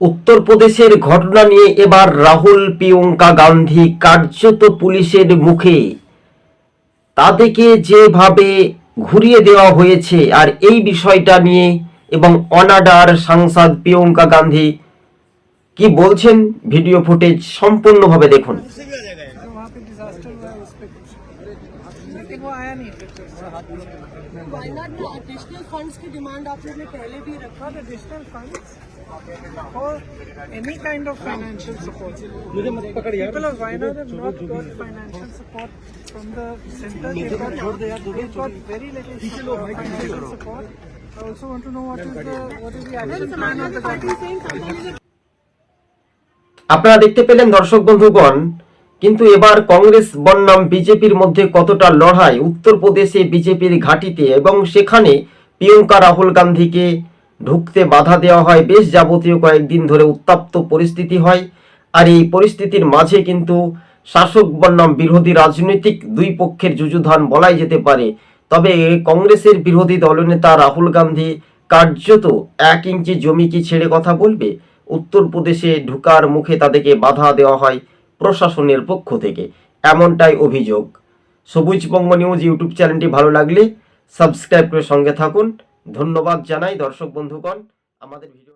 উত্তরপ্রদেশের ঘটনা নিয়ে এবার রাহুল, প্রিয়ঙ্কা গান্ধী কার্যত পুলিশের মুখে। তাদেরকে যেভাবে ঘুরিয়ে দেওয়া হয়েছে আর এই বিষয়টা নিয়ে এবং অনাডার সাংসদ প্রিয়ঙ্কা গান্ধী কি বলছেন, ভিডিও ফুটেজ সম্পূর্ণভাবে দেখুন। लेकिन वो आया नहीं फिर वायनाड में एडिशनल फंड्स की डिमांड आप लोग ने पहले भी रखा not additional funds for any kind of financial support. People of Wayanad have not got financial support from the center. They've got, they've got very little uh, financial support. I also want to know what is the what is the action plan of the government. আপনারা দেখতে পেলেন দর্শক বন্ধুগণ কিন্তু এবার কংগ্রেস বনাম বিজেপির মধ্যে কতটা লড়াই? উত্তরপ্রদেশে বিজেপির ঘাঁটিতে এবং সেখানে প্রিয়ঙ্কা রাহুল গান্ধীকে ঢুকতে বাধা দেওয়া হয়। বেশ যাবতীয় কয়েকদিন ধরে উত্তপ্ত পরিস্থিতি হয় আর এই পরিস্থিতির মাঝে কিন্তু শাসক বনাম বিরোধী রাজনৈতিক দুই পক্ষের যুযুধান বলাই যেতে পারে। তবে কংগ্রেসের বিরোধী দলনেতা রাহুল গান্ধী কার্যত এক ইঞ্চি জমি কি ছেড়ে কথা বলবে? উত্তরপ্রদেশে ঢুকার মুখে তাদেরকে বাধা দেওয়া হয়। প্রশাসনের পক্ষ থেকে। এমনটাই অভিযোগ। সবুজ বঙ্গ নিউজ ইউটিউব চ্যানেলটি ভালো লাগলে সাবস্ক্রাইব করে সঙ্গে থাকুন। ধন্যবাদ জানাই দর্শক বন্ধুগণ। আমাদের ভিডিও